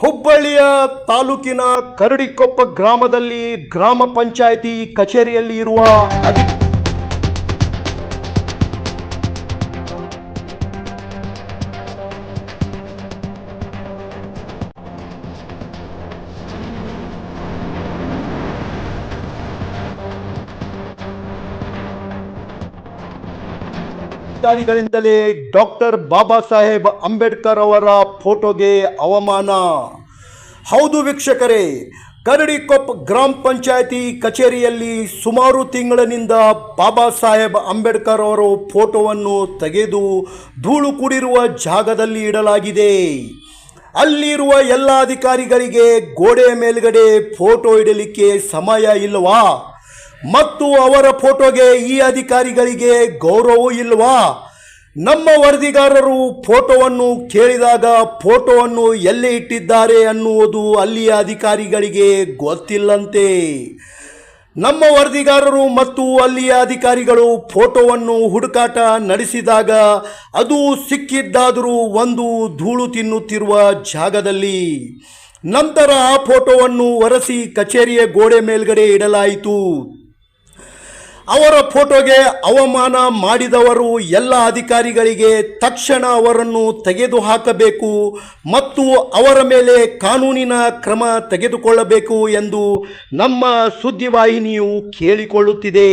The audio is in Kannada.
ಹುಬ್ಬಳ್ಳಿಯ ತಾಲೂಕಿನ ಕರಡಿಕೊಪ್ಪ ಗ್ರಾಮದಲ್ಲಿ ಗ್ರಾಮ ಪಂಚಾಯಿತಿ ಕಚೇರಿಯಲ್ಲಿ ಇರುವ ಅಧಿ- ಅಧಿಕಾರಿಗಳಿಂದಲೇ ಡಾಕ್ಟರ್ ಬಾಬಾ ಸಾಹೇಬ್ ಅಂಬೇಡ್ಕರ್ ಅವರ ಫೋಟೋಗೆ ಅವಮಾನ. ಹೌದು ವೀಕ್ಷಕರೇ ಕರಡಿಕೊಪ್ಪ ಗ್ರಾಮ ಪಂಚಾಯಿತಿ ಕಚೇರಿಯಲ್ಲಿ ಸುಮಾರು ತಿಂಗಳಿನಿಂದ ಬಾಬಾ ಸಾಹೇಬ್ ಅಂಬೇಡ್ಕರ್ ಅವರ ಫೋಟೋವನ್ನು ತೆಗೆದು ಧೂಳು ಕೂಡಿರುವ ಜಾಗದಲ್ಲಿ ಇಡಲಾಗಿದೆ. ಅಲ್ಲಿರುವ ಎಲ್ಲ ಅಧಿಕಾರಿಗಳಿಗೆ ಗೋಡೆ ಮೇಲ್ಗಡೆ ಫೋಟೋ ಇಡಲಿಕ್ಕೆ ಸಮಯ ಇಲ್ಲವಾ ಮತ್ತು ಅವರ ಫೋಟೋಗೆ ಈ ಅಧಿಕಾರಿಗಳಿಗೆ ಗೌರವ ಇಲ್ವಾ? ನಮ್ಮ ವರದಿಗಾರರು ಫೋಟೋವನ್ನು ಕೇಳಿದಾಗ ಫೋಟೋವನ್ನು ಎಲ್ಲಿ ಇಟ್ಟಿದ್ದಾರೆ ಅನ್ನುವುದು ಅಲ್ಲಿಯ ಅಧಿಕಾರಿಗಳಿಗೆ ಗೊತ್ತಿಲ್ಲಂತೆ. ನಮ್ಮ ವರದಿಗಾರರು ಮತ್ತು ಅಲ್ಲಿಯ ಅಧಿಕಾರಿಗಳು ಫೋಟೋವನ್ನು ಹುಡುಕಾಟ ನಡೆಸಿದಾಗ ಅದು ಸಿಕ್ಕಿದ್ದಾದರೂ ಒಂದು ಧೂಳು ತಿನ್ನುತ್ತಿರುವ ಜಾಗದಲ್ಲಿ. ನಂತರ ಆ ಫೋಟೋವನ್ನು ಒರೆಸಿ ಕಚೇರಿಯ ಗೋಡೆ ಮೇಲ್ಗಡೆ ಇಡಲಾಯಿತು. ಅವರ ಫೋಟೋಗೆ ಅವಮಾನ ಮಾಡಿದವರು ಎಲ್ಲ ಅಧಿಕಾರಿಗಳಿಗೆ ತಕ್ಷಣ ಅವರನ್ನು ತೆಗೆದುಹಾಕಬೇಕು ಮತ್ತು ಅವರ ಮೇಲೆ ಕಾನೂನಿನ ಕ್ರಮ ತೆಗೆದುಕೊಳ್ಳಬೇಕು ಎಂದು ನಮ್ಮ ಸುದ್ದಿವಾಹಿನಿಯು ಕೇಳಿಕೊಳ್ಳುತ್ತಿದೆ.